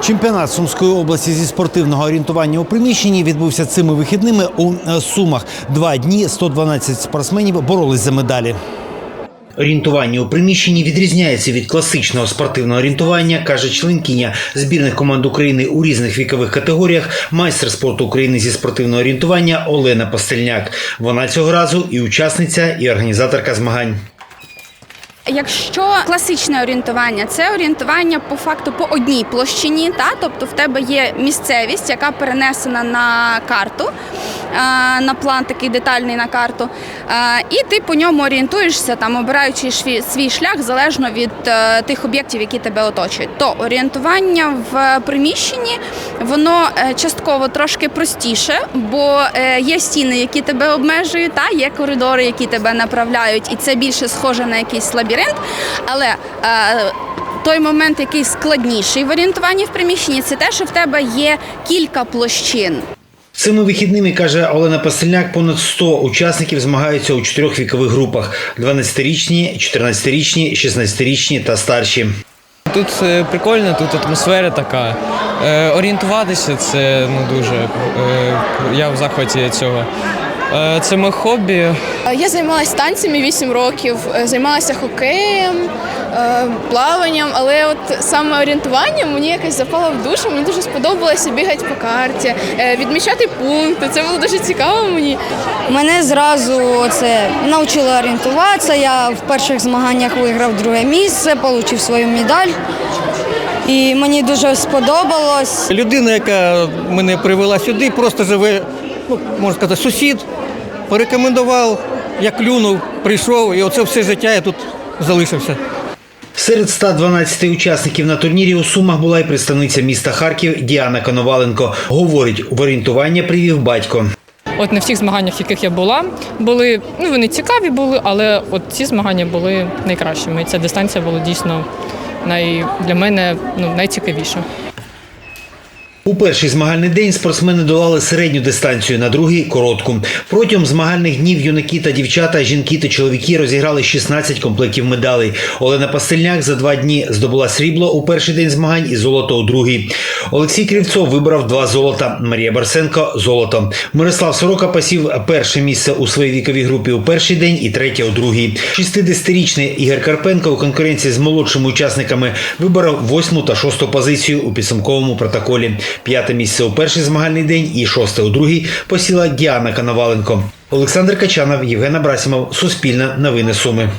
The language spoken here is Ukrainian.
Чемпіонат Сумської області зі спортивного орієнтування у приміщенні відбувся цими вихідними у е, Сумах. Два дні 112 спортсменів боролись за медалі. Орієнтування у приміщенні відрізняється від класичного спортивного орієнтування, каже членкиня збірних команд України у різних вікових категоріях, майстер спорту України зі спортивного орієнтування Олена Пастельняк. Вона цього разу і учасниця, і організаторка змагань. Якщо класичне орієнтування, це орієнтування по факту по одній площині, та? Тобто в тебе є місцевість, яка перенесена на карту, на план такий детальний на карту, е, і ти по ньому орієнтуєшся, там обираючи свій шлях залежно від е, тих об'єктів, які тебе оточують. То орієнтування в приміщенні воно е, частково трошки простіше, бо е, є стіни, які тебе обмежують, та є коридори, які тебе направляють, і це більше схоже на якийсь лабіринт. Але е, той момент, який складніший в орієнтуванні в приміщенні, це те, що в тебе є кілька площин. Цими вихідними, каже Олена Пастельняк, понад 100 учасників змагаються у чотирьох вікових групах: 12-річні, 14-річні, 16-річні та старші. Тут е, прикольно, тут атмосфера така. Е, орієнтуватися це ну дуже. Е, я в захваті цього. Е, це моє хобі. Я займалася танцями 8 років, е, займалася хокеєм, е, плаванням, але от саме орієнтування мені якось запало в душу. Мені дуже сподобалося бігати по карті, е, відмічати пункти. Це було дуже цікаво мені. Мене зразу це навчили орієнтуватися. Я в перших змаганнях виграв друге місце, отримав свою медаль. І мені дуже сподобалось. Людина, яка мене привела сюди, просто живе, ну, можна сказати, сусід, порекомендував, я клюнув, прийшов, і оце все життя я тут залишився. Серед 112 учасників на турнірі у Сумах була й представниця міста Харків Діана Коноваленко. Говорить, в орієнтування привів батько. От на всіх змаганнях, в яких я була, були ну вони цікаві були, але от ці змагання були найкращими. І ця дистанція була дійсно най, для мене ну, найцікавіша. У перший змагальний день спортсмени долали середню дистанцію, на другий коротку. Протягом змагальних днів юнаки та дівчата, жінки та чоловіки розіграли 16 комплектів медалей. Олена Пастельняк за два дні здобула срібло у перший день змагань і золото у другий. Олексій Кривцов вибрав два золота. Марія Барсенко золото. Мирослав Сорока посів перше місце у своїй віковій групі у перший день і третє у другий. 60-річний Ігор Карпенко у конкуренції з молодшими учасниками виборов восьму та шосту позицію у підсумковому протоколі. П'яте місце у перший змагальний день і шосте у другий посіла Діана Коноваленко. Олександр Качанов, Євген Абрасімов, Суспільне новини Суми.